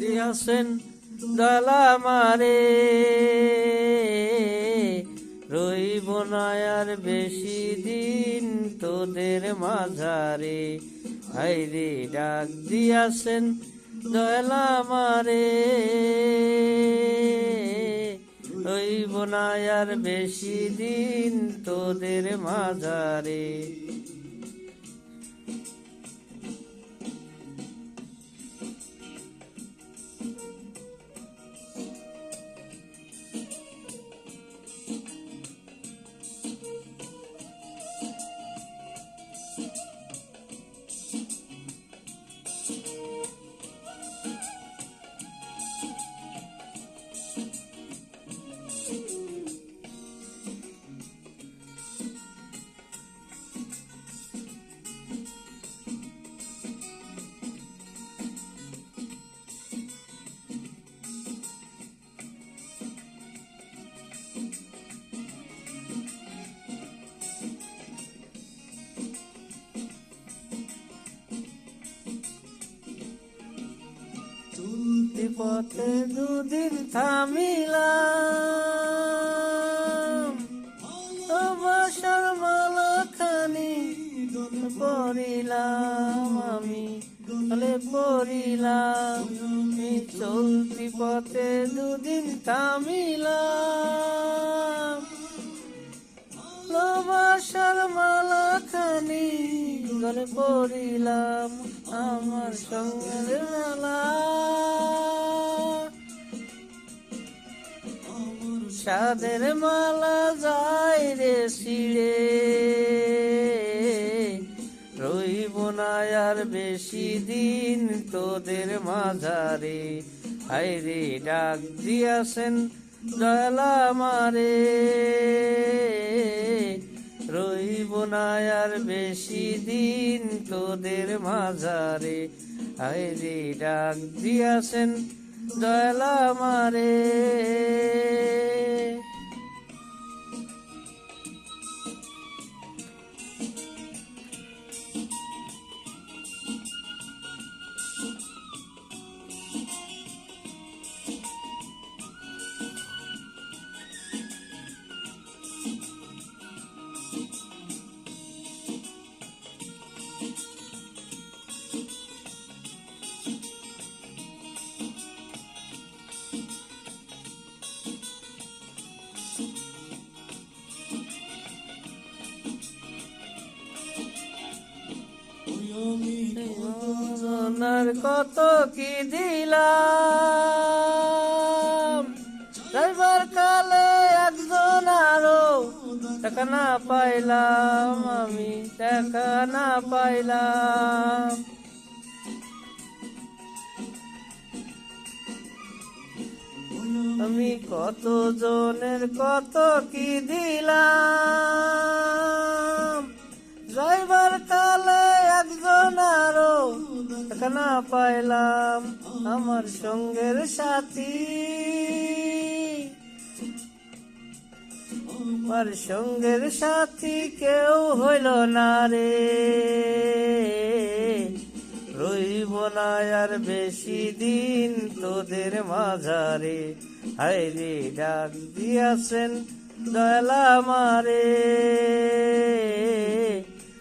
দিয়াছেন দলা মারে রইব না আর বেশি দিন তোদের মাঝারে। হাইরে ডাক দিয়াছেন দলা মারে রইব না আর বেশি দিন তোদের মাঝারে। পথে দুদিন থামিলাম। বাসার মালা খানি পড়িলাম আমি গলে পড়িলাম চলতি পথে দুদিন থামিলাম। ভালোবাসার মালা খানি গলে পড়িলাম আমার সঙ্গে মেলা। সাদের মালা যায় রে সিঁড়ে রইব না আর বেশি দিন তোদের মাঝারে। হাইরে ডাক দিয়াছেন দয়ালা মারে রইব না আর বেশি দিন তোদের মাঝারে। হাইরে ডাক দিয়াছেন দয়ালা মারে কত কি দিলাম? ড্রাইভার কালে একজন আরও টাকা না পাইলাম, আমি টাকা না পাইলাম। আমি কত জনের কত কি দিলাম? পাইলাম আমার সঙ্গের সাথী। আমার সঙ্গের সাথী কেউ হইল না রে। রইব না আর বেশি দিন তোদের মাঝারে। হাইরে ডাক দিয়াছেন দয়ালা মারে